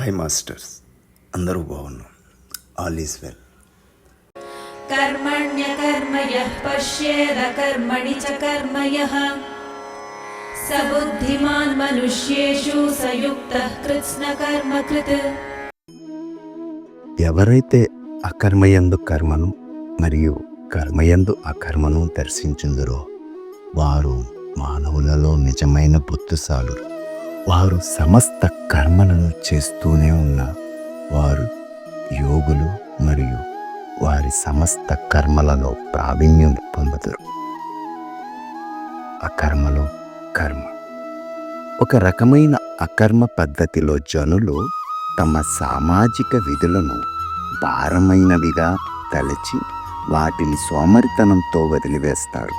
High masters అందరూ బాగున్నాం. All is well. కర్మణ్య కర్మయ పశ్యేద కర్మణి చ కర్మయ. సబుద్ధిమాన్ మనుష్యేషు సయుక్త కృత్స్న కర్మకృత్. ఎవరైతే అకర్మయందు కర్మను మరియు కర్మయందు అకర్మను దర్శించుందరో వారు మానవులలో నిజమైన బుద్ధుసాలుడు వారు సమస్త కర్మలను చేస్తూనే ఉన్న వారు యోగులు మరియు వారి సమస్త కర్మలలో ప్రావీణ్యం పొందుతారు అకర్మలో కర్మ. ఒక రకమైన అకర్మ పద్ధతిలో జనులు తమ సామాజిక విధులను భారమైనవిగా తలచి వాటిని సోమరితనంతో వదిలివేస్తారు.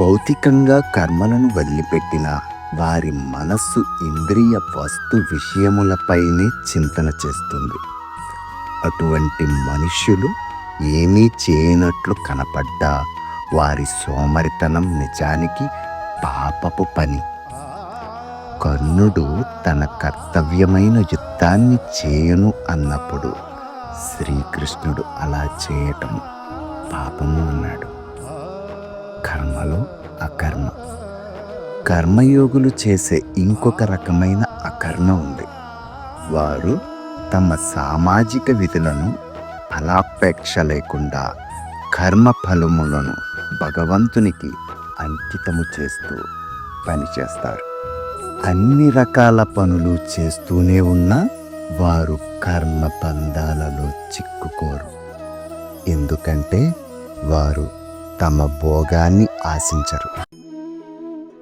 భౌతికంగా కర్మలను వదిలిపెట్టిన వారి మనస్సు ఇంద్రియ వస్తు విషయములపైనే చింతన చేస్తుంది. అటువంటి మనుష్యులు ఏమీ చేయనట్లు కనపడ్డా వారి సోమరితనం నిజానికి పాపపు పని. కర్ణుడు తన కర్తవ్యమైన యుద్ధాన్ని చేయను అన్నప్పుడు శ్రీకృష్ణుడు అలా చేయటం పాపము అన్నాడు. కర్మలో అకర్మ. కర్మయోగులు చేసే ఇంకొక రకమైన అకర్మ ఉంది. వారు తమ సామాజిక విధులను ఫలాపేక్ష లేకుండా కర్మ ఫలములను భగవంతునికి అంకితము చేస్తూ పనిచేస్తారు అన్ని రకాల పనులు చేస్తూనే ఉన్నా వారు కర్మ బంధాలలో చిక్కుకోరు. ఎందుకంటే వారు తమ భోగాన్ని ఆశించరు.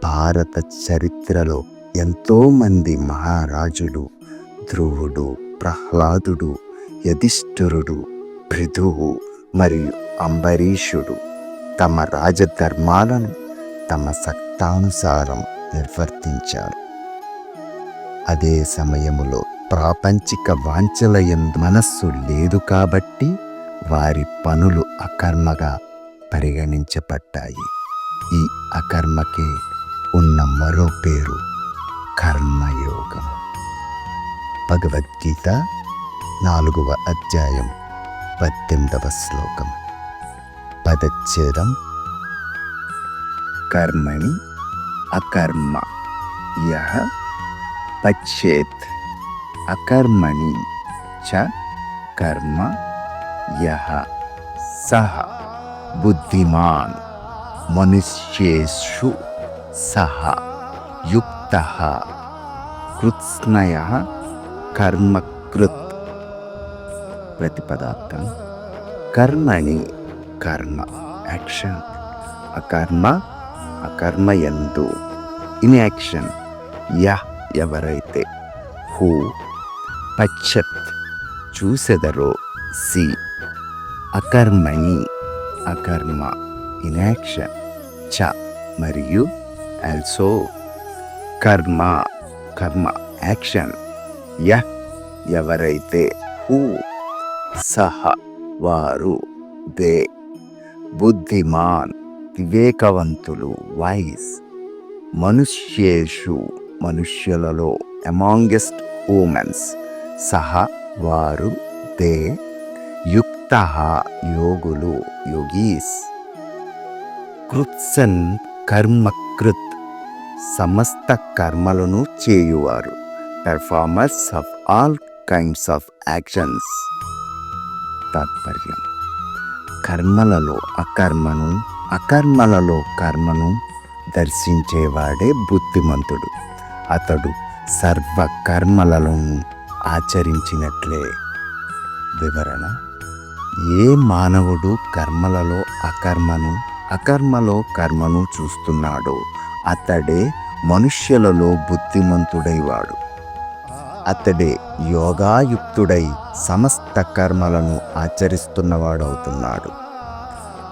భారత చరిత్రలో ఎంతోమంది మహారాజులు ధ్రువుడు ప్రహ్లాదుడు యధిష్ఠురుడు పృథువు మరియు అంబరీషుడు తమ రాజధర్మాలను తమ సక్తానుసారం నిర్వర్తించారు. అదే సమయములో ప్రాపంచిక వాంఛల మనస్సు లేదు కాబట్టి వారి పనులు అకర్మగా పరిగణించబడ్డాయి. ఈ అకర్మకే ఉన్న మరో పేరు కర్మయోగం. భగవద్గీత నాలుగవ అధ్యాయం పద్దెనిమిదవ శ్లోకం. పదచ్ఛేదం కర్మణి అకర్మ. యహ పచ్చేత్. అకర్మణి చ కర్మ. యహ సహ బుద్ధిమాన్. మనుష్యేషు సహ యుక్త కృత్స్నయ కర్మకృత్ ప్రతిపదార్థం కర్మణి కర్మ యాక్షన్ అకర్మ అకర్మ ఎందు ఇన్ యాక్షన్ య ఎవరైతే హూ పచ్చత్ చూసెదరో సి అకర్మణి అకర్మ ఇన్ యాక్షన్ చ మరియు ఆల్సో కర్మ కర్మ యాక్షన్ యహ్ ఎవరైతే హూ సహ వారు దే బుద్ధిమాన్ వివేకవంతులు వైస్ మనుష్యేషు మనుష్యులలో అమాంగెస్ట్ హ్యూమన్స్ సహ వారు దే యుక్త యోగులు యోగీస్ కృత్సన్ కర్మకృత్ సమస్త కర్మలను చేయువారు. Performers of all kinds of actions తాత్పర్యం. కర్మలలో అకర్మను అకర్మలలో కర్మను దర్శించేవాడే బుద్ధిమంతుడు. అతడు సర్వ కర్మలను ఆచరించినట్లే. వివరణ. ఏ మానవుడు కర్మలలో అకర్మను అకర్మలో కర్మను చూస్తున్నాడో అతడే మనుష్యులలో బుద్ధిమంతుడైవాడు. అతడే యోగాయుక్తుడై సమస్త కర్మలను ఆచరిస్తున్నవాడవుతున్నాడు.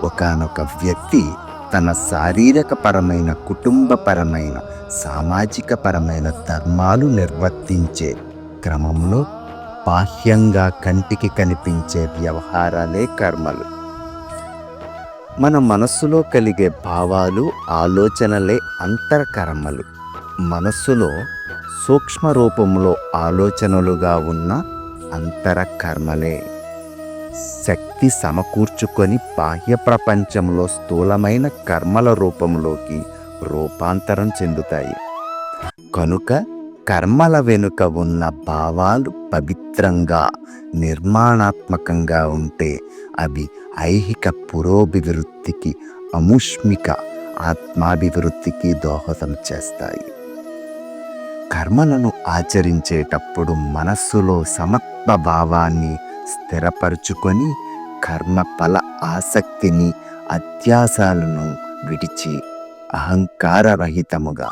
ఒకానొక వ్యక్తి తన శారీరకపరమైన కుటుంబపరమైన సామాజిక పరమైన ధర్మాలు నిర్వర్తించే క్రమంలో బాహ్యంగా కంటికి కనిపించే వ్యవహారాలే కర్మలు. మన మనస్సులో కలిగే భావాలు ఆలోచనలే అంతర్కర్మలు. మనస్సులో సూక్ష్మ రూపంలో ఆలోచనలుగా ఉన్న అంతరకర్మలే. శక్తి సమకూర్చుకొని బాహ్య ప్రపంచంలో స్థూలమైన కర్మల రూపంలోకి రూపాంతరం చెందుతాయి. కనుక కర్మల వెనుక ఉన్న భావాలు పవిత్రంగా నిర్మాణాత్మకంగా ఉంటే అవి ఐహిక పురోభివృద్ధికి అముష్మిక ఆత్మాభివృద్ధికి దోహదం చేస్తాయి కర్మలను ఆచరించేటప్పుడు మనస్సులో సమత్వ భావాన్ని స్థిరపరుచుకొని కర్మఫల ఆసక్తిని అత్యాసాలను విడిచి అహంకారరహితముగా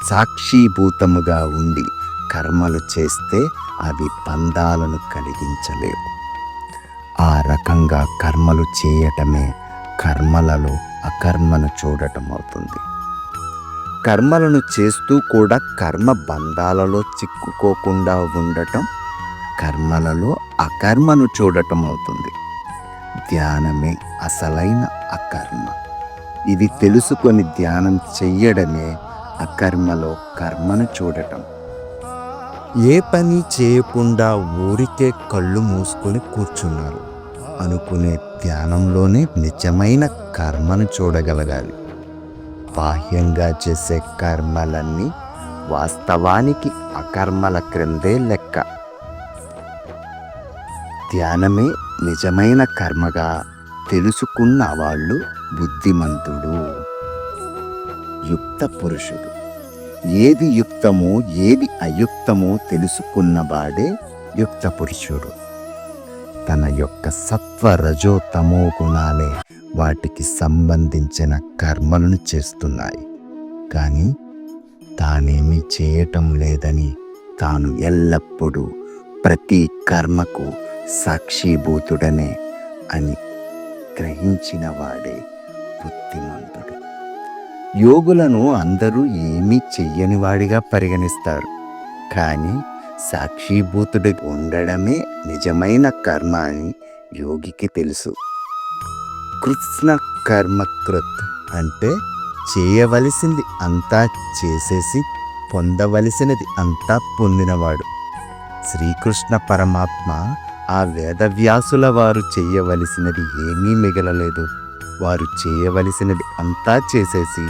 సాక్షీభూతముగా ఉండి కర్మలు చేస్తే అవి బంధాలను కలిగించలేవు ఆ రకంగా కర్మలు చేయటమే కర్మలలో అకర్మను చూడటం అవుతుంది కర్మలను చేస్తూ కూడా కర్మ బంధాలలో చిక్కుకోకుండా ఉండటం కర్మలలో అకర్మను చూడటం అవుతుంది ధ్యానమే అసలైన అకర్మ. ఇది తెలుసుకొని ధ్యానం చెయ్యడమే అకర్మలో కర్మను చూడటం. ఏ పని చేయకుండా ఊరికే కళ్ళు మూసుకొని కూర్చున్నారు. అనుకునే ధ్యానంలోనే నిజమైన కర్మను చూడగలగాలి. బాహ్యంగా చేసే కర్మలన్నీ వాస్తవానికి అకర్మల క్రిందే లెక్క. ధ్యానమే నిజమైన కర్మగా తెలుసుకున్న వాళ్ళు బుద్ధిమంతుడు యుక్త పురుషుడు. ఏది యుక్తమో ఏది అయుక్తమో తెలుసుకున్నవాడే యుక్త పురుషుడు. తన యొక్క సత్వ రజో తమో గుణాలే వాటికి సంబంధించిన కర్మలను చేస్తున్నాయి. కానీ తానేమీ చేయటం లేదని తాను ఎల్లప్పుడూ ప్రతి కర్మకు సాక్షిభూతుడనే అని గ్రహించిన వాడే బుద్ధిమంతుడు. యోగులను అందరూ ఏమీ చెయ్యని వాడిగా పరిగణిస్తారు. కానీ సాక్షిభూతుడు ఉండడమే నిజమైన కర్మ అని యోగికి తెలుసు. కృష్ణ కర్మకృత్ అంటే చేయవలసింది అంతా చేసేసి పొందవలసినది అంతా పొందినవాడు. శ్రీకృష్ణ పరమాత్మ ఆ వేదవ్యాసుల వారు చేయవలసినది ఏమీ మిగలలేదు. వారు చేయవలసినది అంతా చేసేసి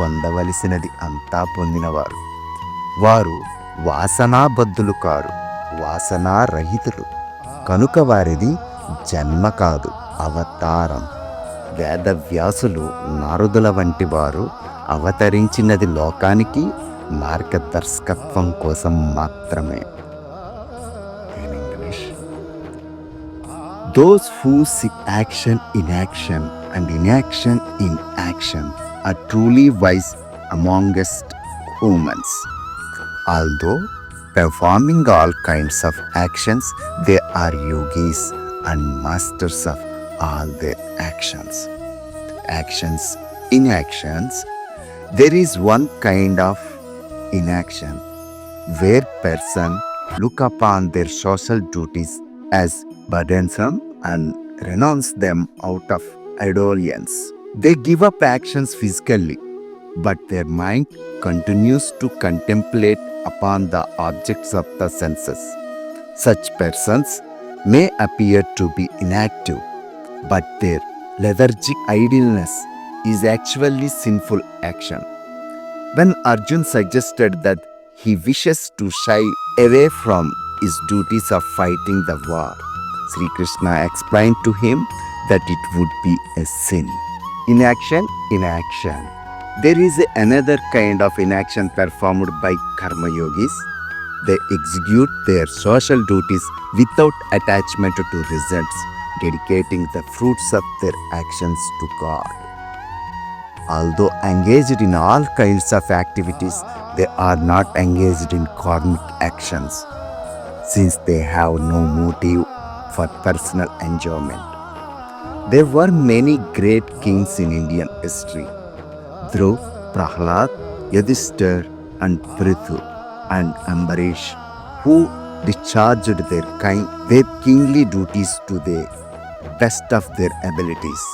పొందవలసినది అంతా పొందినవారు. వారు వాసనాబద్ధులు కారు వాసనారహితులు. కనుక వారిది జన్మ కాదు అవతారం. వేదవ్యాసులు నారదుల వంటి వారు అవతరించినది లోకానికి మార్గదర్శకత్వం కోసం మాత్రమే. Those who seek action in action and in action in action a truly wise amongst humans Although performing all kinds of actions, they are yogis and masters of all their actions. Actions, inactions. There is one kind of inaction where person look upon their social duties as burdensome and renounce them out of indolence. They give up actions physically, but their mind continues to contemplate upon the objects of the senses. Such persons may appear to be inactive, but their lethargic idleness is actually sinful action. When Arjun suggested that he wishes to shy away from his duties of fighting the war, Sri Krishna explained to him that it would be a sin. Inaction, inaction. There is another kind of inaction performed by karma yogis. They execute their social duties without attachment to results, dedicating the fruits of their actions to God. Although engaged in all kinds of activities, they are not engaged in karmic actions since they have no motive for personal enjoyment. There were many great kings in Indian history. Dhruv, Prahlad, Yudhishthir, and Prithu, and Ambarish, who discharged their kind, their kingly duties to the best of their abilities,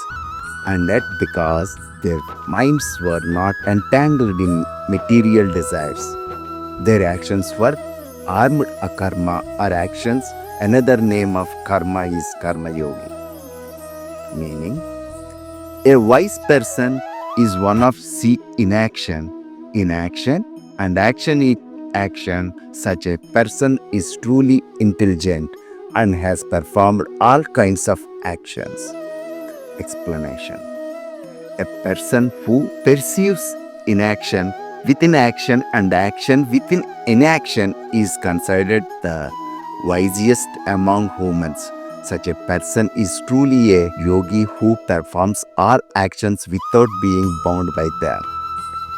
and that because their minds were not entangled in material desires, Their actions were armed akarma or actions. Another name of karma is karma yogi. Meaning, a wise person is one of see inaction, inaction, and action in action. Such a person is truly intelligent and has performed all kinds of actions. Explanation A person who perceives inaction within action and action within inaction is considered the wisest among humans. Such a person is truly a yogi who performs all actions without being bound by them.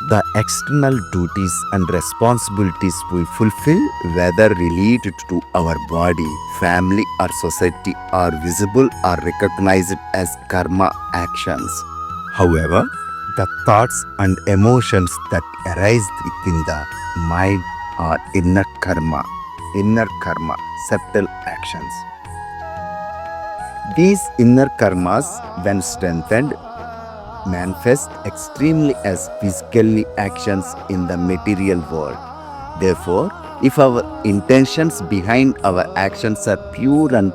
The external duties and responsibilities we fulfill, whether related to our body, family, or society, are visible or recognized as karma actions. However, the thoughts and emotions that arise within the mind are inner karma, inner karma, subtle actions. These inner karmas, when strengthened, manifest extremely as physically actions in the material world. Therefore, if our intentions behind our actions are pure and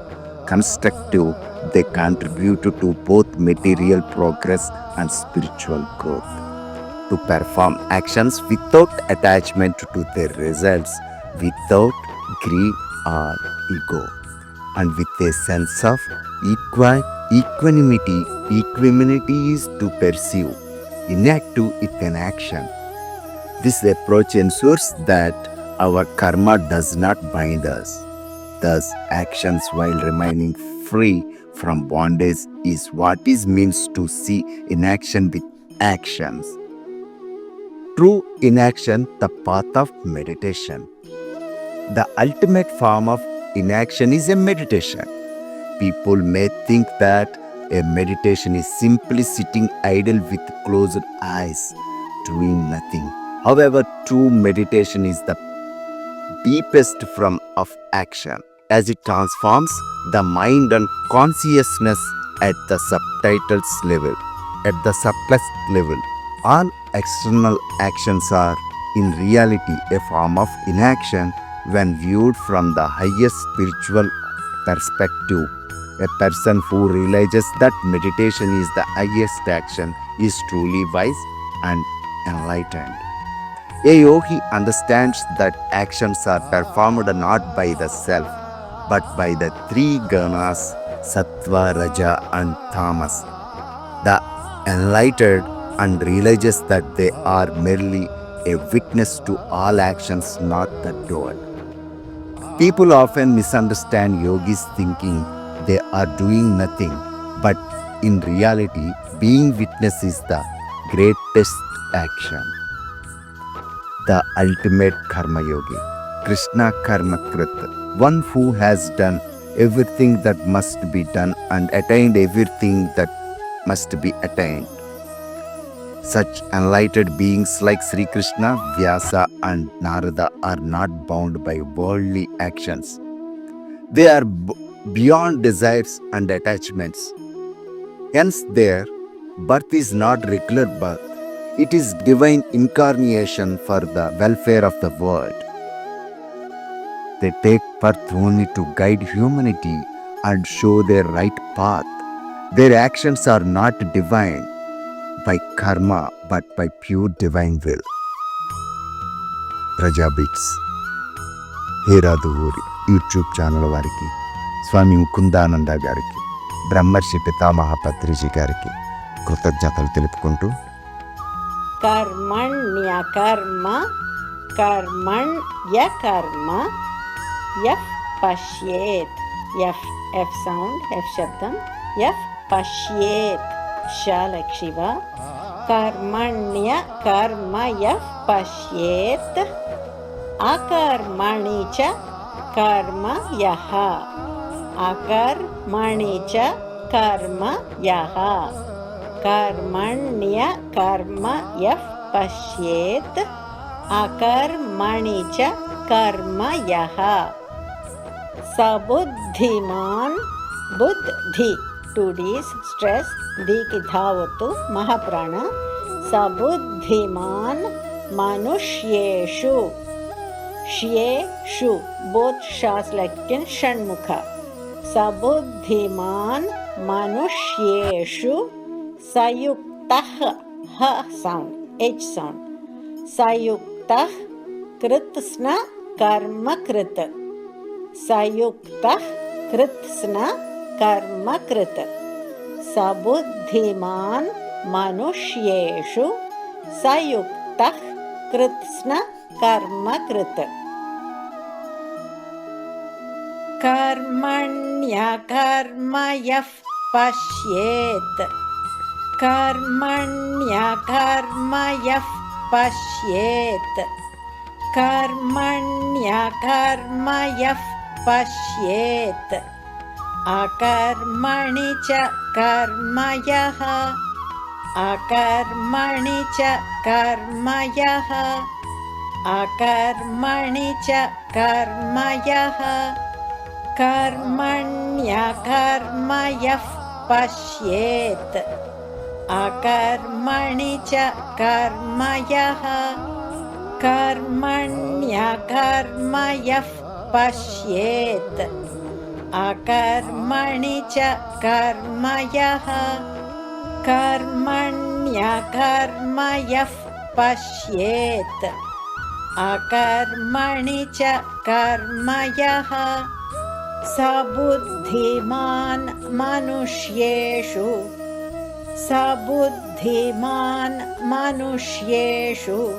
constructive, they contribute to both material progress and spiritual growth. To perform actions without attachment to their results, without greed or ego, and with a sense of equi- equanimity, equanimity is to pursue, inactive with an action. This approach ensures that our karma does not bind us. Thus, actions while remaining free from bondage is what is means to see inaction with actions. True inaction, the path of meditation. The ultimate form of inaction is a meditation. People may think that a meditation is simply sitting idle with closed eyes, doing nothing. However, true meditation is the deepest form of action as it transforms the mind and consciousness at the subtitles level, at the subtlest level. All external actions are in reality a form of inaction when viewed from the highest spiritual perspective. A person who realizes that meditation is the highest action is truly wise and enlightened. A yogi understands that actions are performed not by the self, but by the three gunas sattva, raja, and tamas. The enlightened and realizes that they are merely a witness to all actions, not the doer. People often misunderstand yogis thinking they are doing nothing, but in reality, being witness is the greatest action. The ultimate karma yogi, Krishna Karma Krit, one who has done everything that must be done and attained everything that must be attained. Such enlightened beings like Sri Krishna, Vyasa, and Narada are not bound by worldly actions. They are beyond desires and attachments. Hence, their birth is not regular birth, it is divine incarnation for the welfare of the world. They take birth only to guide humanity and show their right path. Their actions are not divine by karma but by pure divine will. ప్రజాబిట్స్ హేరాదు ఊరి YouTube channel వారికి స్వామి ముకుందానంద గారికి బ్రహ్మర్షి పితామహ పత్రిజీ గారికి కృతజ్ఞతలు తెలుపుకుంటూ కర్మణ్యకర్మ కర్మణ్య కర్మ ఎఫ్ పశ్యేత్ ఎఫ్ ఎఫ్ సౌండ్ ఎఫ్ శబ్దం ఎఫ్ పశ్యేత్ షలక్షివ కర్మణ్య కర్మ ఎఫ్ పశ్యేత్ అకర్మణి చ కర్మ యహ. अकर्मणि कर्म यः। कर्मण्यकर्म यः पश्येत् अकर्मणि च कर्म यः। सबुद्धिमान् बुद्धि। टुडीस् स्ट्रेस् दीकि धावतु महप्रण। सबुद्धिमान् मनुष्येषु। श्येषु। बोत् शास् बोत्साक्यं षण्मुख। सबुद्धिमान मनुष्येषु सयुक्तः, ह साउंड एच साउंड सयुक्तः कृत्स्न कर्म कृत सयुक्तः कृत्स्न कर्म कृत सबुद्धिमान मनुष्येषु सयुक्तः कृत्स्न कर्म कृत कर्मण्यकर्मयः पश्येत् कर्मण्यकर्मयः पश्येत् कर्मण्यकर्मयः पश्येत् अकर्मणि च कर्मयः अकर्मणि च कर्मयः अकर्मणि च कर्मयः कर्मण्यकर्मयः पश्येत्। अकर्मणि च कर्मयः। कर्मण्यकर्मयः पश्येत्। अकर्मणि च कर्मयः। कर्मण्यकर्मयः पश्येत्। अकर्मणि च कर्मयः। स बुद्धिमान् मनुष्येषु। सबुद्धिमान् मनुष्येषु।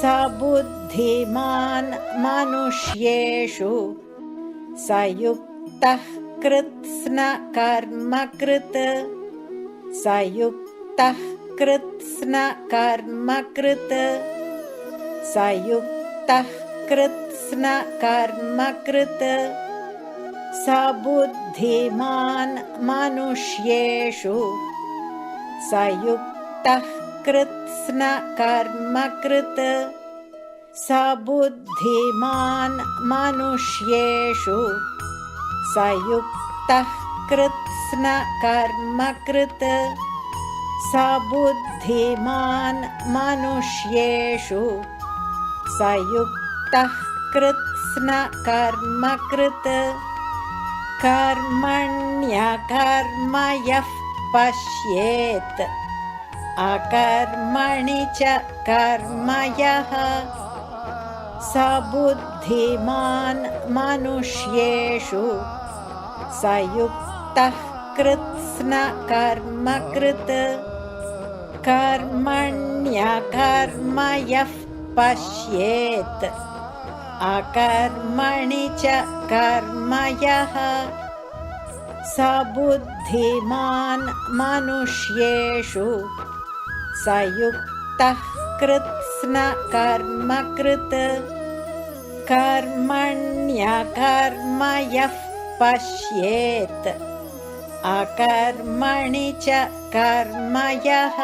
सबुद्धिमान् मनुष्येषु। स कृत्स्न कर्म स युक्तः कृत्स्नकर्मकृत्। स युक्तः कृत्स्नकर्मकृत्। कृत्स्न कर्म कृत् स बुद्धिमान् मनुष्येषु। स युक्तः कृत्स्न कर्म स बुद्धिमान् मनुष्येषु। स युक्तः कृत्स्न कर्म स बुद्धिमान् मनुष्येषु। स युक्तः कृत्स्न कर्म कृत् कर्मण्यकर्मयः पश्येत्। अकर्मणि च कर्म यः बुद्धिमान् मनुष्येषु। स युक्तः कृत् कर्मण्यकर्म यः पश्येत्। अकर्मणि च कर्म यः सबुद्धिमान् मनुष्येषु सयुक्तः कृत्स्नकर्मकृत् कर्मण्यकर्म यः पश्येत्। अकर्मणि च कर्म यः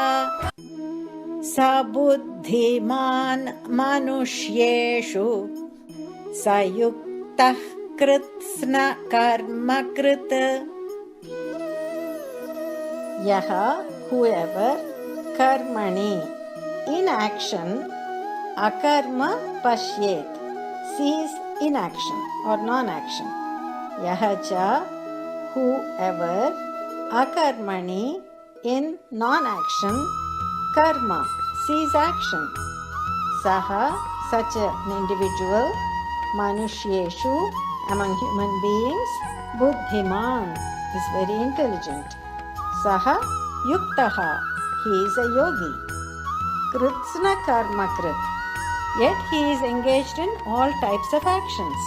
सबुद्धिमान् मनुष्येषु सायुक्त कृत्न कर्म कृत यह हुएवर कर्मणि। इन एक्शन अकर्म पश्येत। सीज इन एक्शन और नॉन एक्शन यह च हुएवर अकर्मणि। इन नॉन एक्शन कर्म। सीज एक्शन सह such an individual manushyeshu among human beings buddhiman is very intelligent. Saha yuktaha he is a yogi. Kritsna karma krit yet he is engaged in all types of actions.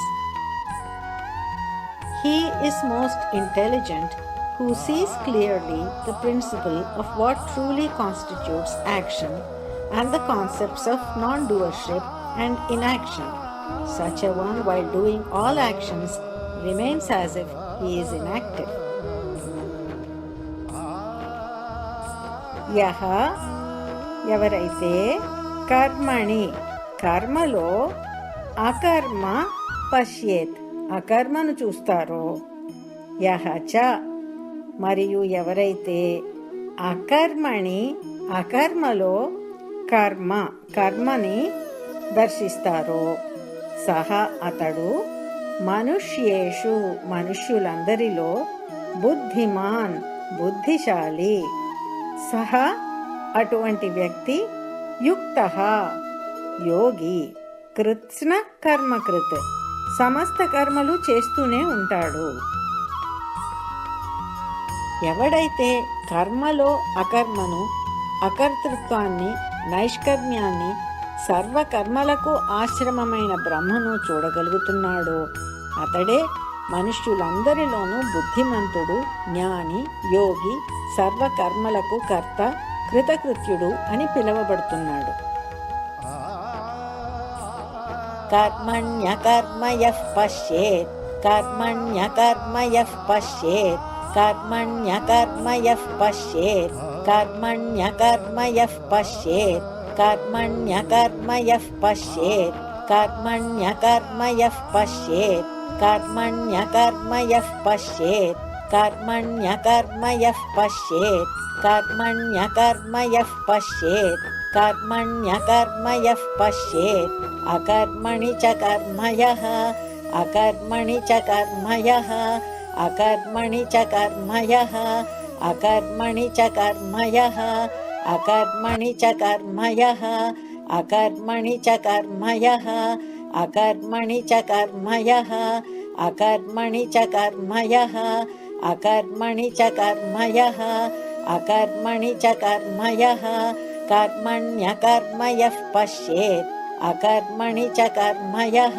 He is most intelligent who sees clearly the principle of what truly constitutes action and the concepts of non doership and inaction. Such a one, while doing all actions, remains as if he is inactive. యహ ఎవరైతే కర్మణి కర్మలో అకర్మ పశ్యేత్ అకర్మను చూస్తారో యహ చ మరియు ఎవరైతే అకర్మణి అకర్మలో కర్మ కర్మని దర్శిస్తారో సహ అతడు మనుష్యేషు మనుష్యులందరిలో బుద్ధిమాన్ బుద్ధిశాలి. సహ అటువంటి వ్యక్తి యుక్త. యోగి కృత్స్న కర్మకృత్. సమస్త కర్మలు చేస్తూనే ఉంటాడు. ఎవడైతే కర్మలో అకర్మను అకర్తృత్వాన్ని నైష్కర్మ్యాన్ని సర్వకర్మలకు ఆశ్రమమైన బ్రహ్మను చూడగలుగుతున్నాడో. అతడే మనుష్యులందరిలోనూ బుద్ధిమంతుడు జ్ఞాని యోగి సర్వకర్మలకు కర్త కృతకృత్యుడు అని పిలువబడుతున్నాడు. కర్మణ్యకర్మయ పశ్యేత్ కర్మణ్యకర్మయ పశ్యేత్ కర్మణ్యకర్మయ పశ్యేత్ కర్మణ్యకర్మయ పశ్యేత్. कर्मण्यकर्मयः पश्येत् कर्मण्यकर्मयः पश्येत् कर्मण्यकर्मयः पश्येत् कर्मण्यकर्मयः पश्येत् कर्मण्यकर्मयः पश्येत् कर्मण्यकर्मयः पश्येत् अकर्मणि च कर्मयः अकर्मणि च कर्मयः अकर्मणि च कर्मयः अकर्मणि च कर्मयः अकर्मणि च कर्म यः अकर्मणि च कर्म यः अकर्मणि च कर्म यः अकर्मणि च कर्म यः अकर्मणि च कर्म यः अकर्मणि च कर्म यः कर्मण्यकर्म यः पश्येत् अकर्मणि च कर्म यः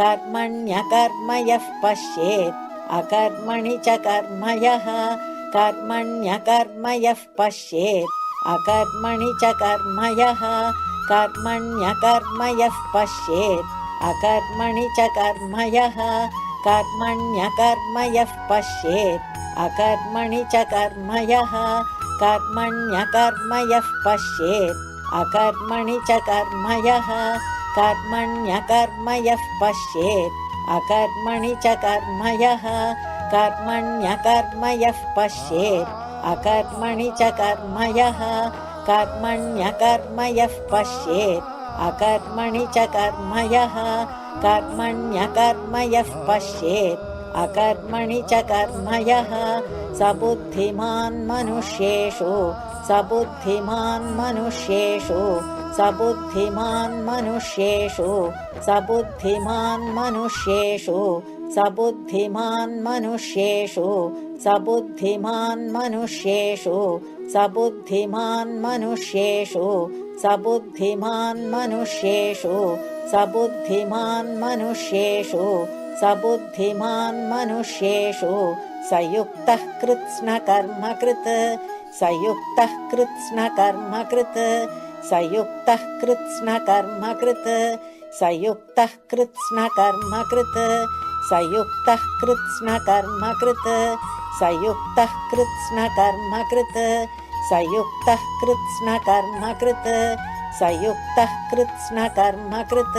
कर्मण्यकर्म यः पश्येत् अकर्मणि च कर्म यः कर्मण्यकर्म यः पश्येत् अकर्मणि च कर्मण्यकर्म यः पश्येत्। अकर्मणि च कर्म यः पश्येत्। अकर्मणि च कर्म यः पश्येत्। अकर्मणि च कर्म यः पश्येत्। अकर्मणि च कर्म यः कर्मण्यकर्म यः पश्येत् अकर्मणि च कर्म यः कर्मण्यकर्म यः पश्येत्। अकर्मणि च कर्म यः कर्मण्यकर्म यः पश्येत्। अकर्मणि च कर्म यः स बुद्धिमान् मनुष्येषु। स बुद्धिमान् मनुष्येषु। स बुद्धिमान् मनुष्येषु। स बुद्धिमान् मनुष्येषु। स बुद्धिमान् मनुष्येषु स बुद्धिमान् मनुष्येषु स बुद्धिमान् मनुष्येषु स बुद्धिमान् मनुष्येषु स बुद्धिमान् मनुष्येषु स बुद्धिमान् मनुष्येषु स युक्तः कृत्स्नकर्मकृत् स युक्तः कृत्स्नकर्मकृत् स युक्तः कृत्स्नकर्मकृत् स युक्तः कृत्स्नकर्मकृत् स युक्तः कृत्स्नकर्मकृत् संयुक्तः कृत्स्न कर्म कृत् संयुक्तः कृत्स्न कर्म कृत् संयुक्तः कृत्स्न कर्म कृत्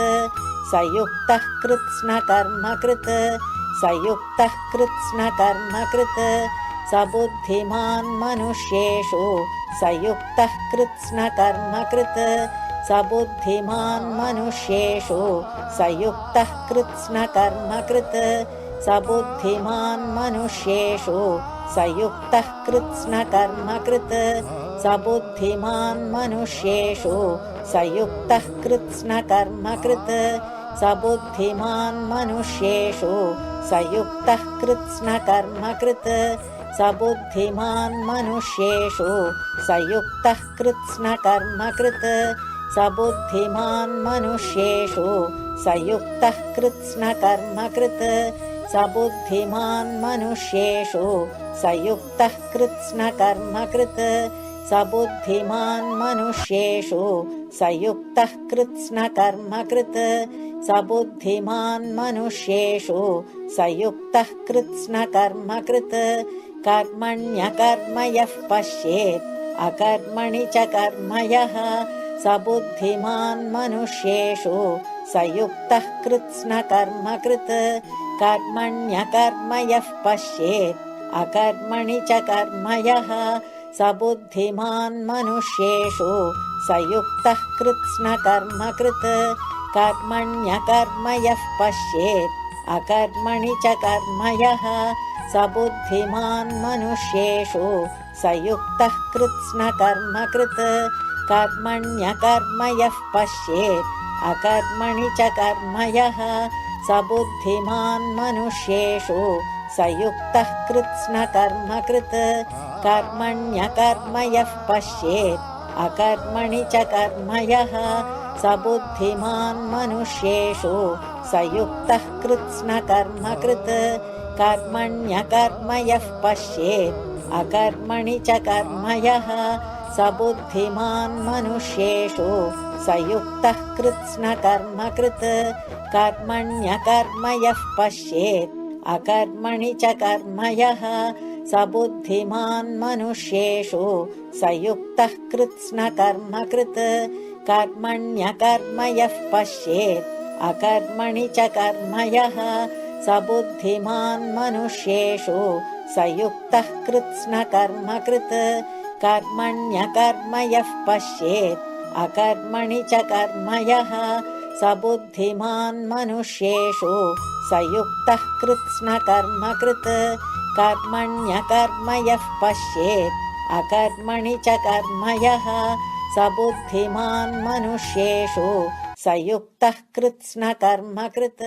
संयुक्तः कृत्स्न कर्म कृत् संयुक्तः कृत्स्न कर्म कृत् सबुद्धिमान् मनुष्येषु संयुक्तः कृत्स्न कर्म कृत् सबुद्धिमान् मनुष्येषु संयुक्तः कृत्स्न कर्म कृत् स बुद्धिमान् मनुष्येषु स युक्तः कृत्स्नकर्मकृत्। स बुद्धिमान् मनुष्येषु स युक्तः कृत्स्नकर्मकृत्। स बुद्धिमान् मनुष्येषु स युक्तः कृत्स्नकर्मकृत्। स बुद्धिमान् मनुष्येषु स युक्तः कृत्स्नकर्मकृत्। स बुद्धिमान् मनुष्येषु स युक्तः कृत्स्नकर्मकृत् स बुद्धिमान् मनुष्येषु स युक्तः कृत्स्नकर्मकृत्। स बुद्धिमान् मनुष्येषु स युक्तः कृत्स्नकर्मकृत्। स बुद्धिमान् मनुष्येषु स युक्तः कृत्स्नकर्मकृत्। कर्मण्यकर्म यः पश्येत् अकर्मणि च कर्म यः। स बुद्धिमान् मनुष्येषु स युक्तः कृत्स्नकर्मकृत् कर्मण्यकर्म यः पश्येत्। अकर्मणि च कर्म यः स बुद्धिमान् मनुष्येषु स युक्तः कृत्स्नकर्मकृत् कर्मण्यकर्म यः पश्येत्। अकर्मणि च कर्म यः स बुद्धिमान् मनुष्येषु स युक्तः कृत्स्नकर्मकृत् कर्मण्यकर्म यः पश्येत्। अकर्मणि च कर्म यः स बुद्धिमान् मनुष्येषु स युक्तः कृत्स्नकर्मकृत्। कर्मण्यकर्म यः पश्येत् अकर्मणि च कर्म यः। स बुद्धिमान् मनुष्येषु स युक्तः कृत्स्नकर्मकृत्। कर्मण्यकर्म यः पश्येत् अकर्मणि च कर्म यः। स बुद्धिमान् मनुष्येषु स युक्तः कृत्स्नकर्मकृत् कर्मण्यकर्म यः पश्येत्। अकर्मणि च कर्म यः स बुद्धिमान् मनुष्येषु। स युक्तः कृत्स्नकर्मकृत् कर्मण्यकर्म यः पश्येत्। अकर्मणि च कर्म यः स बुद्धिमान् मनुष्येषु। स युक्तः कृत्स्नकर्मकृत् कर्मण्यकर्म यः पश्येत्। अकर्मणि च कर्म यः स बुद्धिमान् मनुष्येषु स युक्तः कृत्स्नकर्मकृत् कर्मण्यकर्म यः पश्येत् अकर्मणि च कर्म यः स बुद्धिमान् मनुष्येषु स युक्तः कृत्स्नकर्मकृत्